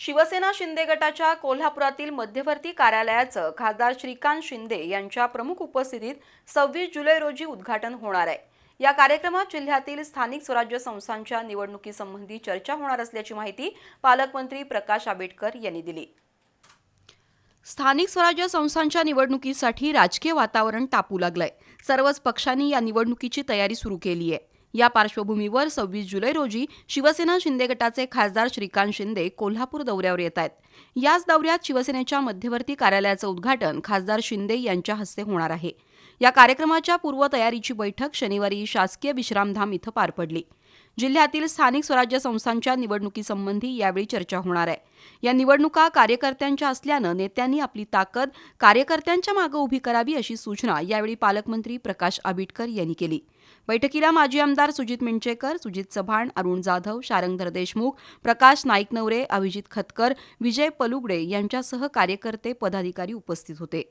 शिवसेना शिंदे गटाच्या कोल्हापुरातील मध्यवर्ती कार्यालयाचं खासदार श्रीकांत शिंदे यांच्या प्रमुख उपस्थितीत सव्वीस जुलै रोजी उद्घाटन होणार आहे. या कार्यक्रमात जिल्ह्यातील स्थानिक स्वराज्य संस्थांच्या निवडणुकीसंबंधी चर्चा होणार असल्याची माहिती पालकमंत्री प्रकाश आंबेडकर यांनी दिली. स्थानिक स्वराज्य संस्थांच्या निवडणुकीसाठी राजकीय वातावरण तापू लागलंय. सर्वच पक्षांनी या निवडणुकीची तयारी सुरू केली आहे या पार्श्वभूमीवर सव्वीस जुलै रोजी शिवसेना शिंदे गटाचे खासदार श्रीकांत शिंदे कोल्हापूर दौऱ्यावर येत आहेत. याच दौऱ्यात शिवसेनेच्या मध्यवर्ती कार्यालयाचं उद्घाटन खासदार शिंदे यांच्या हस्ते होणार आहे. या कार्यक्रमाच्या पूर्वतयारीची बैठक शनिवारी शासकीय विश्रामधाम इथं पार पडली. जिल्ह्यातील स्थानिक स्वराज्य संस्थांच्या निवडणुकीसंबंधी यावेळी चर्चा होणार आहे. या निवडणुका कार्यकर्त्यांच्या असल्यानं नेत्यांनी आपली ताकद कार्यकर्त्यांच्या मागे उभी करावी अशी सूचना यावेळी पालकमंत्री प्रकाश आबिटकर यांनी केली. बैठकीला माजी आमदार सुजित मिंचेकर सुजित चव्हाण अरुण जाधव शारंगधर देशमुख प्रकाश नाईकनवरे अभिजित खतकर विजय पलुगडे यांच्यासह कार्यकर्ते पदाधिकारी उपस्थित होते.